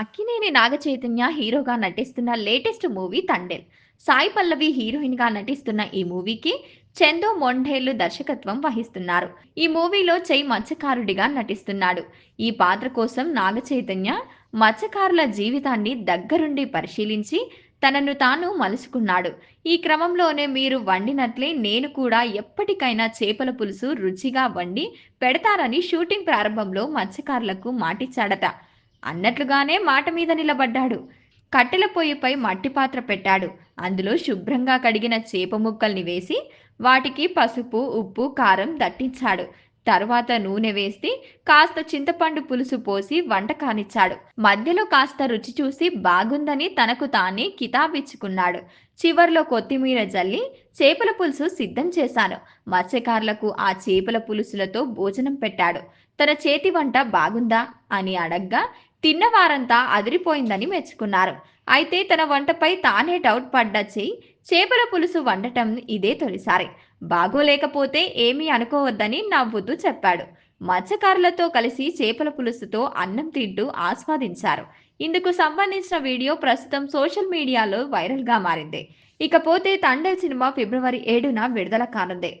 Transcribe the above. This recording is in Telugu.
అక్కినేని నాగ చైతన్య హీరోగా నటిస్తున్న లేటెస్ట్ మూవీ తండేల్. సాయి పల్లవి హీరోయిన్గా నటిస్తున్న ఈ మూవీకి చందో మొంఢేళ్ళు దర్శకత్వం వహిస్తున్నారు. ఈ మూవీలో చై మత్స్యకారుడిగా నటిస్తున్నాడు. ఈ పాత్ర కోసం నాగ చైతన్య మత్స్యకారుల జీవితాన్ని దగ్గరుండి పరిశీలించి తనను తాను మలుచుకున్నాడు ఈ క్రమంలోనే మీరు వండినట్లే నేను కూడా ఎప్పటికైనా చేపల పులుసు రుచిగా వండి పెడతారని షూటింగ్ ప్రారంభంలో మత్స్యకారులకు మాటిచ్చాడట. అన్నట్లుగానే మాట మీద నిలబడ్డాడు. కట్టెల పొయ్యిపై మట్టి పాత్ర పెట్టాడు. అందులో శుభ్రంగా కడిగిన చేప ముక్కల్ని వేసి వాటికి పసుపు ఉప్పు కారం దట్టించాడు. తర్వాత నూనె వేసి కాస్త చింతపండు పులుసు పోసి వంట కానిచ్చాడు. మధ్యలో కాస్త రుచి చూసి బాగుందని తనకు తానే కితాబిచ్చుకున్నాడు. చివర్లో కొత్తిమీర జల్లి చేపల పులుసు సిద్ధం చేశాను. మత్స్యకారులకు ఆ చేపల పులుసులతో భోజనం పెట్టాడు. తన చేతి వంట బాగుందా అని అడగ్గా తిన్నవారంతా అదిరిపోయిందని మెచ్చుకున్నారు. అయితే తన వంటపై తానే డౌట్ పడ్డచ్చి చేపల పులుసు వండటం ఇదే తొలిసారి. బాగోలేకపోతే ఏమీ అనుకోవద్దని నవ్వుతూ చెప్పాడు. మత్స్యకారులతో కలిసి చేపల పులుసుతో అన్నం తింటూ ఆస్వాదించారు. ఇందుకు సంబంధించిన వీడియో ప్రస్తుతం సోషల్ మీడియాలో వైరల్గా మారింది. ఇకపోతే తండేల్ సినిమా ఫిబ్రవరి ఏడున విడుదల కానుంది.